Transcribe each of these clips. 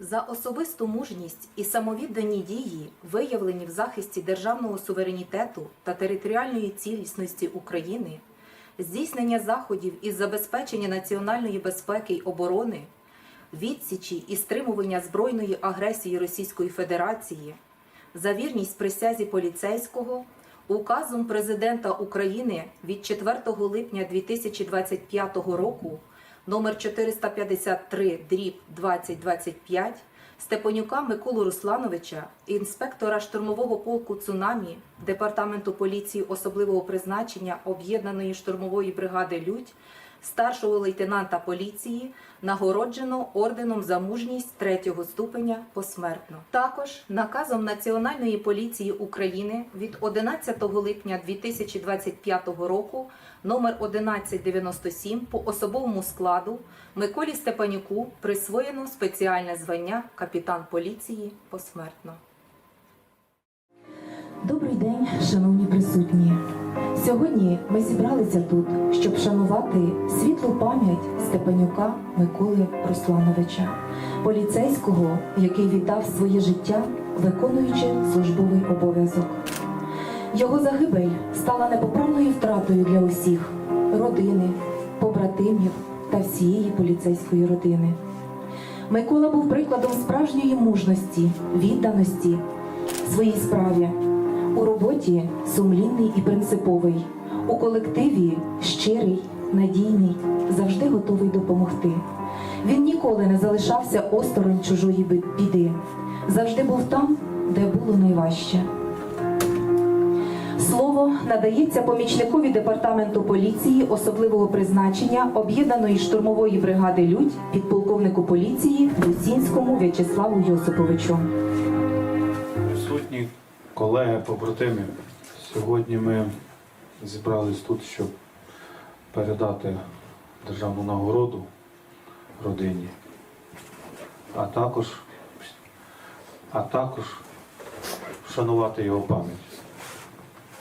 За особисту мужність і самовіддані дії, виявлені в захисті державного суверенітету та територіальної цілісності України, здійснення заходів із забезпечення національної безпеки й оборони, відсічі і стримування збройної агресії Російської Федерації, за вірність присязі поліцейського, указом Президента України від 4 липня 2025 року номер 453 дріб 2025 Степанюка Миколу Руслановича, інспектора штурмового полку Цунамі Департаменту поліції особливого призначення Об'єднаної штурмової бригади Людь, старшого лейтенанта поліції, нагороджено орденом за мужність третього ступеня посмертно. Також наказом Національної поліції України від 11 липня 2025 року номер 1197 по особовому складу Миколі Степанюку присвоєно спеціальне звання капітан поліції посмертно. Добрий день, шановні присутні. Сьогодні ми зібралися тут, щоб шанувати світлу пам'ять Степанюка Миколи Руслановича, поліцейського, який віддав своє життя, виконуючи службовий обов'язок. Його загибель стала непоправною втратою для усіх родини, побратимів та всієї поліцейської родини. Микола був прикладом справжньої мужності, відданості своїй справі. У роботі сумлінний і принциповий, у колективі щирий, надійний, завжди готовий допомогти. Він ніколи не залишався осторонь чужої біди, завжди був там, де було найважче. Слово надається помічникові департаменту поліції особливого призначення об'єднаної штурмової бригади Людь підполковнику поліції Лусінському В'ячеславу Йосиповичу. Присутні колеги, побратими, сьогодні ми зібрались тут, щоб передати державну нагороду родині, а також, а також вшанувати його пам'ять.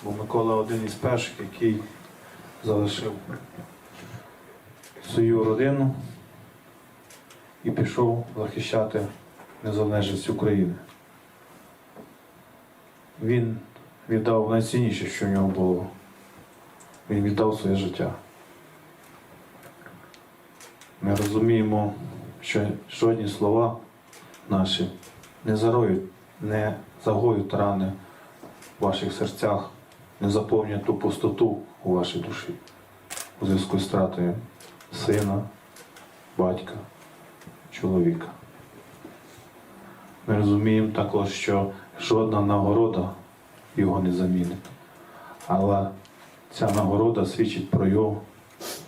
Бо Микола один із перших, який залишив свою родину і пішов захищати незалежність України. Він віддав найцінніше, що в нього було. Він віддав своє життя. Ми розуміємо, що жодні слова наші не зароють, не загоють рани в ваших серцях, не заповнять ту пустоту у вашій душі у зв'язку з втратою сина, батька, чоловіка. Ми розуміємо також, що жодна нагорода його не замінить. Але ця нагорода свідчить про його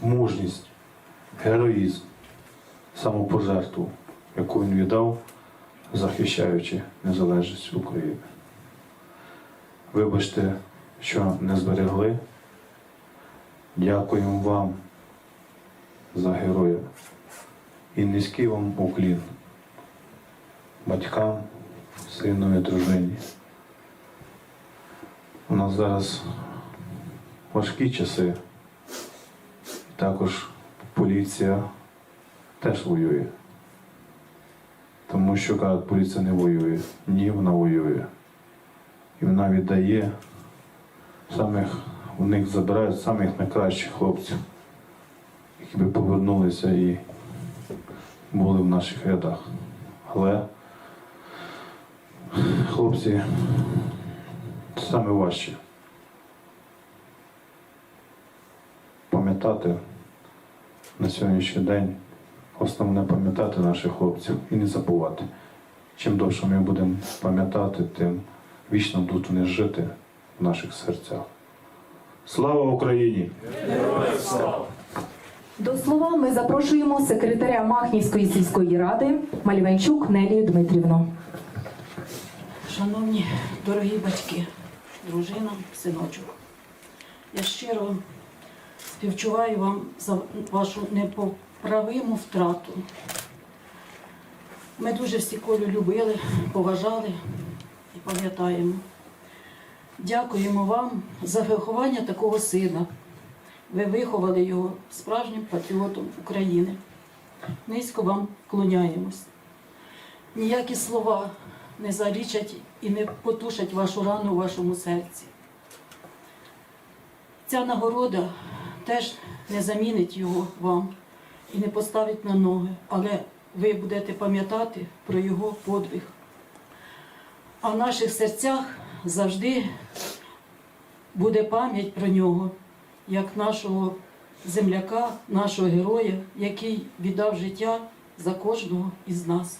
мужність, героїзм, самопожертву, яку він віддав, захищаючи незалежність України. Вибачте, що не зберегли. Дякуємо вам за героя і низький вам уклін батькам, синові, дружині. У нас зараз важкі часи. Також поліція теж воює. Тому що кажуть, поліція не воює. Ні, вона воює. І вона віддає самих, у них забирають самих найкращих хлопців, які би повернулися і були в наших рядах. Але хлопці саме важче пам'ятати на сьогоднішній день, основне пам'ятати наших хлопців і не забувати. Чим довше ми будемо пам'ятати, тим вічно будуть вони жити в наших серцях. Слава Україні! До слова ми запрошуємо секретаря Махнівської сільської ради Маліванчук Нелію Дмитрівну. Шановні дорогі батьки, дружина, синочок, я щиро співчуваю вам за вашу непоправиму втрату. Ми дуже всі Колю любили, поважали і пам'ятаємо. Дякуємо вам за виховання такого сина. Ви виховали його справжнім патріотом України. Низько вам вклоняємось. ніякі слова не залічать і не потушать вашу рану у вашому серці. Ця нагорода теж не замінить його вам і не поставить на ноги, але ви будете пам'ятати про його подвиг. А в наших серцях завжди буде пам'ять про нього, як нашого земляка, нашого героя, який віддав життя за кожного із нас.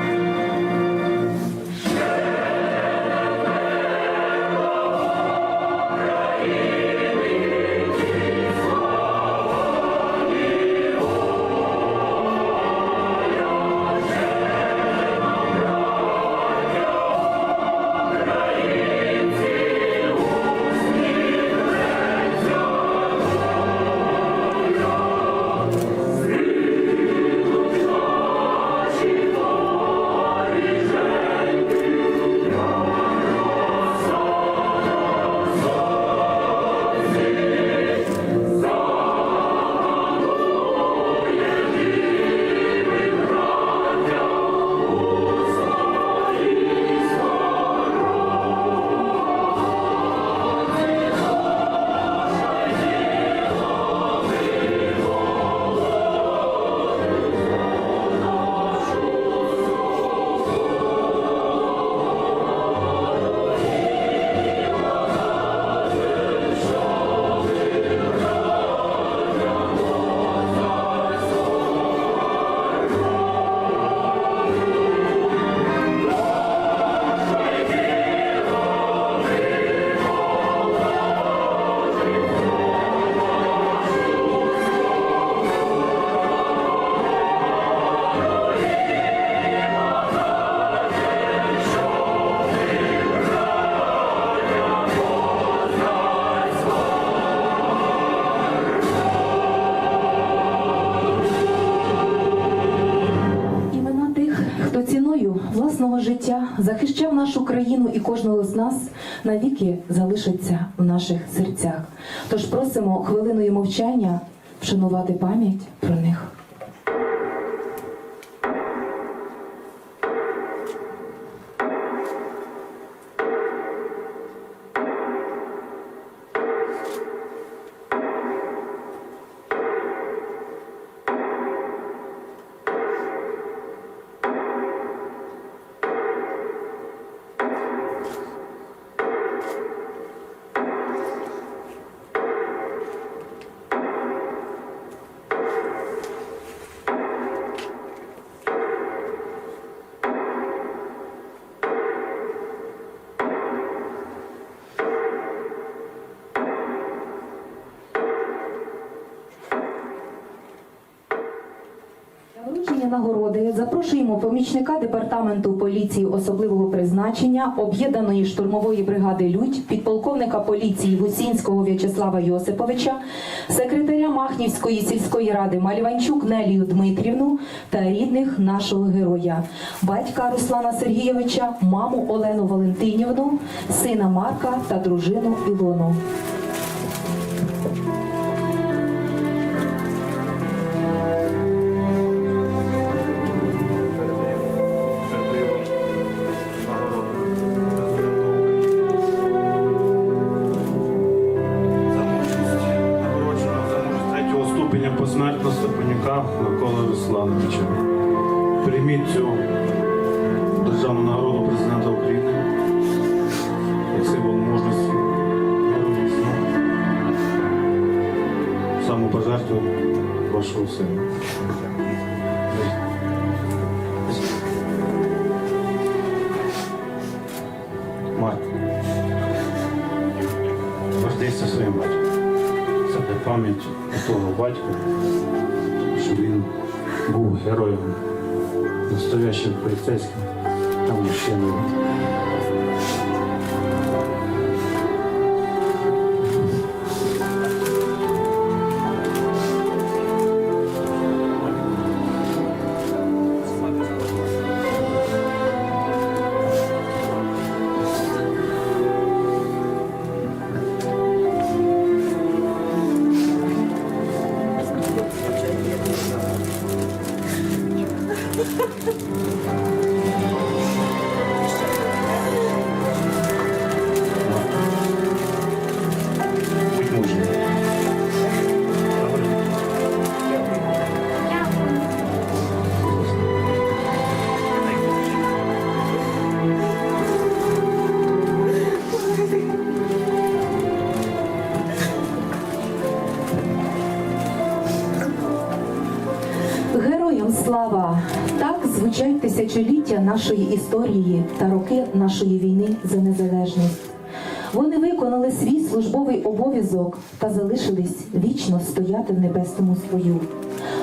Власного життя захищав нашу країну і кожного з нас навіки залишиться в наших серцях. Тож просимо хвилиною мовчання вшанувати пам'ять про них. Нагороди запрошуємо помічника департаменту поліції особливого призначення об'єднаної штурмової бригади Людь, підполковника поліції Гусінського В'ячеслава Йосиповича, секретаря Махнівської сільської ради Мальванчук Нелію Дмитрівну та рідних нашого героя, батька Руслана Сергійовича, маму Олену Валентинівну, сина Марка та дружину Ілону. Прийміть цю державну нагороду президента України як символ мужності, героїзму, самопожертву вашого сина. Марк. Гордися своїм батьком. Це для пам'яті того батька, щоб він був героєм, настоящим полицейским, там мужчиною. Звучать тисячоліття нашої історії та роки нашої війни за незалежність. Вони виконали свій службовий обов'язок та залишились вічно стояти в небесному строю.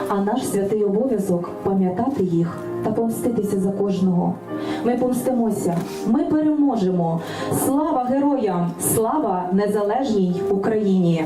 А наш святий обов'язок пам'ятати їх та помститися за кожного. Ми помстимося, ми переможемо. Слава героям! Слава незалежній Україні!